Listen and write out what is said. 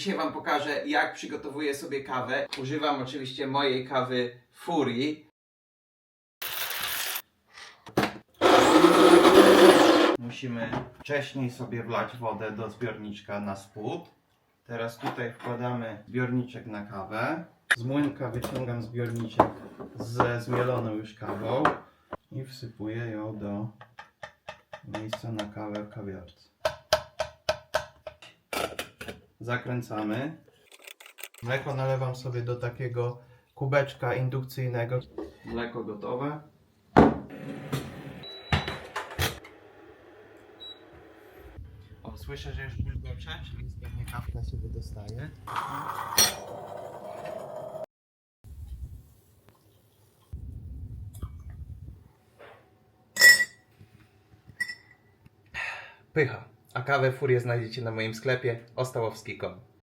Dzisiaj Wam pokażę, jak przygotowuję sobie kawę. Używam oczywiście mojej kawy Furii. Musimy wcześniej sobie wlać wodę do zbiorniczka na spód. Teraz tutaj wkładamy zbiorniczek na kawę. Z młynka wyciągam zbiorniczek ze zmieloną już kawą i wsypuję ją do miejsca na kawę w kawiarce. Zakręcamy. Mleko nalewam sobie do takiego kubeczka indukcyjnego. Mleko gotowe. O, słyszę, że już bulgocze, czyli pewnie kawka się wydostaje. Pycha. A kawę Furię znajdziecie na moim sklepie ostałowski.com.